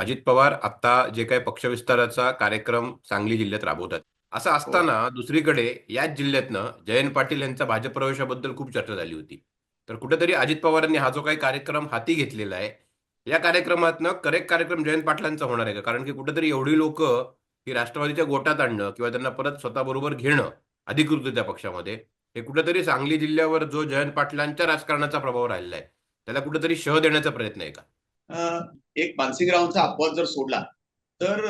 अजित पवार आता जे काही पक्षविस्ताराचा कार्यक्रम सांगली जिल्ह्यात राबवतात. असं असताना दुसरीकडे याच जिल्ह्यातनं जयंत पाटील यांचा भाजप प्रवेशाबद्दल खूप चर्चा झाली होती. तर कुठेतरी अजित पवारांनी हा जो काही कार्यक्रम हाती घेतलेला आहे या कार्यक्रमातनं करेक्ट कार्यक्रम जयंत पाटलांचा होणार आहे का? कारण की कुठेतरी एवढी लोक ही राष्ट्रवादीच्या गोटात आणणं किंवा त्यांना परत स्वतःबरोबर घेणं अधिकृत पक्षामध्ये हे कुठेतरी सांगली जिल्ह्यावर जो जयंत पाटलांच्या राजकारणाचा प्रभाव राहिला आहे त्याला कुठेतरी शह देण्याचा प्रयत्न आहे का? एक मानसिंगरावांचा अपवाद जर सोडला तर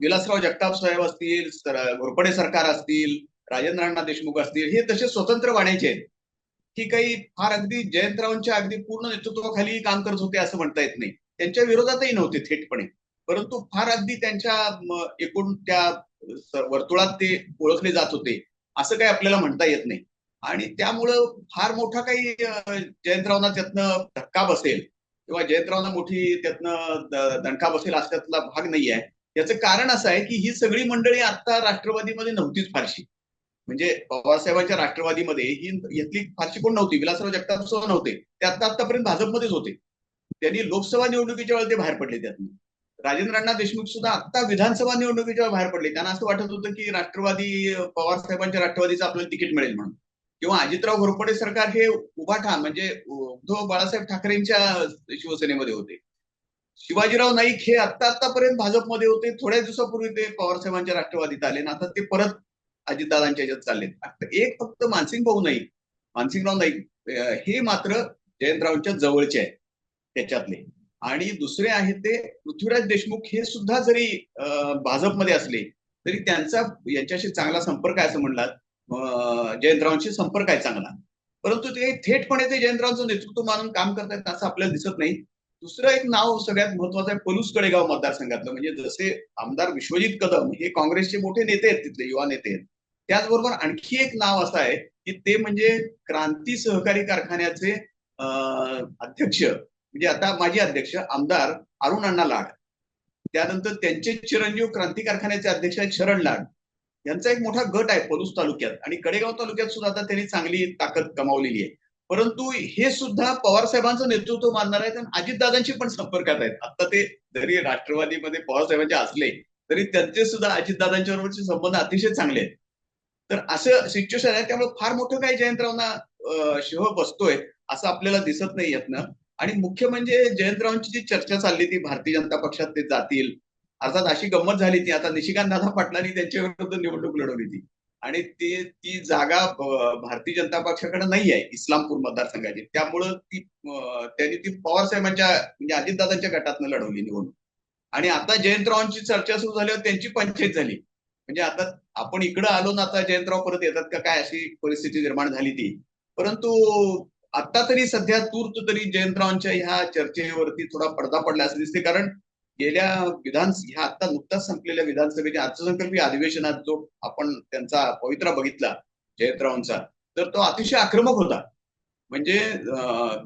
विलासराव जगताप साहेब असतील घोरपडे सरकार असतील राजेंद्र अण्णा देशमुख असतील हे तसे स्वतंत्र वाण्याचे आहेत. की काही फार अगदी जयंतरावांच्या अगदी पूर्ण नेतृत्वाखाली काम करत होते असं म्हणता येत नाही. त्यांच्या विरोधातही नव्हते थेटपणे. परंतु फार अगदी त्यांच्या एकूण त्या वर्तुळात ते ओळखले जात होते असं काही आपल्याला म्हणता येत नाही. आणि त्यामुळं फार मोठा काही जयंतरावांना त्यातनं धक्का बसेल. किंवा जयंतरावांना मोठी त्यातनं दणका बसेल असल्यातला भाग नाही आहे याचं कारण असं आहे की ही सगळी मंडळी आता राष्ट्रवादीमध्ये नव्हतीच फारशी. म्हणजे पवारसाहेबांच्या राष्ट्रवादीमध्ये ही यातली फारशी कोण नव्हती. विलासराव जगताप सुद्धा नव्हते. ते आता आतापर्यंत भाजपमध्येच होते. त्यांनी लोकसभा निवडणुकीच्या वेळेला ते बाहेर पडले त्यातून. राजेंद्र देशमुख सुद्धा आता विधानसभा निवडणुकीच्या वेळेला बाहेर पडले. त्यांना असं वाटत होतं की राष्ट्रवादी पवारसाहेबांच्या राष्ट्रवादीचं आपल्याला तिकीट मिळेल म्हणून. किंवा अजितराव घोरपडे सरकार हे उभा ठाण म्हणजे उद्धव बाळासाहेब ठाकरेंच्या शिवसेनेमध्ये होते. शिवाजीराव नाईक हे आता आतापर्यंत भाजपमध्ये होते. थोड्या दिवसापूर्वी ते पवारसाहेबांच्या राष्ट्रवादीत आले. आणि आता ते परत अजितदादांच्या याच्यात चाललेत. एक फक्त मानसिंग भाऊ नाईक मानसिंगराव नाईक हे मात्र जयंतरावांच्या जवळचे आहेत त्याच्यातले. आणि दुसरे आहेत ते पृथ्वीराज देशमुख हे सुद्धा जरी भाजपमध्ये असले तरी त्यांचा यांच्याशी चांगला संपर्क आहे असं म्हणलात. जयंतरावांशी संपर्क आहे चांगला. परंतु ते थेटपणे ते जयंतरावांचं नेतृत्व मानून काम करतायत असं आपल्याला दिसत नाही. दुसरं एक नाव सगळ्यात महत्वाचं आहे पलूस कडेगाव मतदारसंघातलं. म्हणजे जसे आमदार विश्वजित कदम हे काँग्रेसचे मोठे नेते आहेत तिथले युवा नेते आहेत. त्याचबरोबर आणखी एक नाव असं आहे की ते म्हणजे क्रांती सहकारी कारखान्याचे अध्यक्ष. म्हणजे आता माजी अध्यक्ष आमदार अरुण अण्णा लाड. त्यानंतर त्यांचे चिरंजीव क्रांती कारखान्याचे अध्यक्ष आहेत शरण लाड. यांचा एक मोठा गट आहे पलूस तालुक्यात. आणि कडेगाव तालुक्यात सुद्धा आता त्यांनी चांगली ताकद कमावलेली आहे. परंतु हे सुद्धा पवार साहेबांचं नेतृत्व मानणार आहेत आणि अजितदादांशी पण संपर्कात आहेत. आता ते जरी राष्ट्रवादीमध्ये पवार साहेबांचे असले तरी त्यांचे सुद्धा अजितदादांच्या बरोबरचे संबंध अतिशय चांगले आहेत. तर असं सिच्युएशन आहे त्यामुळे फार मोठं काही जयंतरावांना शिह बसतोय असं आपल्याला दिसत नाही येत ना आणि मुख्य म्हणजे जयंतरावांची जी चर्चा चालली ती भारतीय जनता पक्षात ते जातील अर्थात अशी गंमत झाली ती. आता निशिकांत दादा पाटलांनी त्यांच्या विरुद्ध निवडणूक लढवली ती. आणि ती ती जागा भारतीय जनता पक्षाकडे नाही आहे इस्लामपूर मतदारसंघाची. त्यामुळं ती त्यांनी ती पवार साहेबांच्या म्हणजे अजितदादांच्या गटातनं लढवली निवडणूक. आणि आता जयंतरावांची चर्चा सुरू झाल्यावर त्यांची पंचायत झाली. म्हणजे आता आपण इकडं आलो ना आता जयंतराव परत येतात का काय अशी परिस्थिती निर्माण झाली ती. परंतु आता तरी सध्या तूर्त तरी जयंतरावांच्या ह्या चर्चेवरती थोडा पडदा पडला असं दिसते. कारण गेल्या विधान ह्या आता नुकताच संपलेल्या विधानसभेच्या अर्थसंकल्पीय अधिवेशनात जो आपण त्यांचा पवित्रा बघितला जयंतरावांचा तर तो अतिशय आक्रमक होता. म्हणजे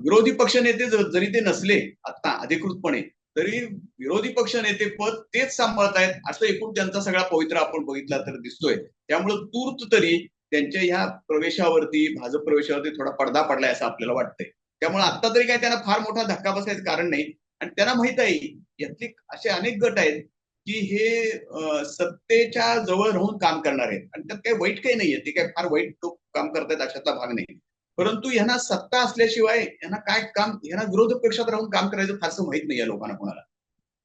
विरोधी पक्षनेते नेते जरी ते नसले आता अधिकृतपणे तरी विरोधी पक्ष नेते पद तेच सांभाळतायत असं एकूण त्यांचा सगळा पवित्रा आपण बघितला तर दिसतोय. त्यामुळे तूर्त तरी त्यांच्या ह्या प्रवेशावरती भाजप प्रवेशावरती थोडा पडदा पडलाय असं आपल्याला वाटतंय. त्यामुळे आता तरी काय त्यांना फार मोठा धक्का बसायचं कारण नाही. आणि त्यांना माहीत आहे यातले असे अनेक गट आहेत की हे सत्तेच्या जवळ राहून काम करणार आहेत. आणि त्यात काही वाईट काही नाहीये. ते काही फार वाईट लोक काम करतायत अशातला भाग नाही. परंतु यांना सत्ता असल्याशिवाय यांना काय काम यांना विरोधी पक्षात राहून काम करायचं फारसं माहीत नाही या लोकांना कोणाला.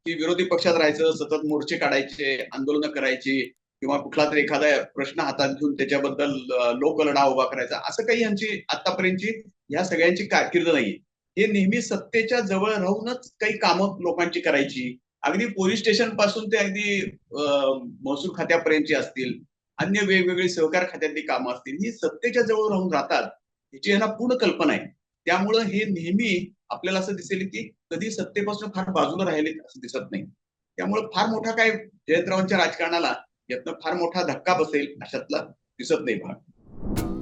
की विरोधी पक्षात राहायचं सतत मोर्चे काढायचे आंदोलनं करायची किंवा कुठला तरी एखादा प्रश्न हातात घेऊन त्याच्याबद्दल लोकलढा उभा करायचा. असं काही यांची आतापर्यंतची या सगळ्यांची कारकीर्द नाहीये. हे नेहमी सत्तेच्या जवळ राहूनच काही कामं लोकांची करायची. अगदी पोलीस स्टेशनपासून ते अगदी महसूल खात्यापर्यंतची असतील अन्य वेगवेगळी सहकार खात्यातली कामं असतील ही सत्तेच्या जवळ राहून राहतात याची यांना पूर्ण कल्पना आहे. त्यामुळं हे नेहमी आपल्याला असं दिसेल की कधी सत्तेपासून फार बाजूला राहिले असं दिसत नाही. त्यामुळे फार मोठा काय जयंतरावांच्या राजकारणाला यातनं फार मोठा धक्का बसेल अशातला दिसत नाही भाग.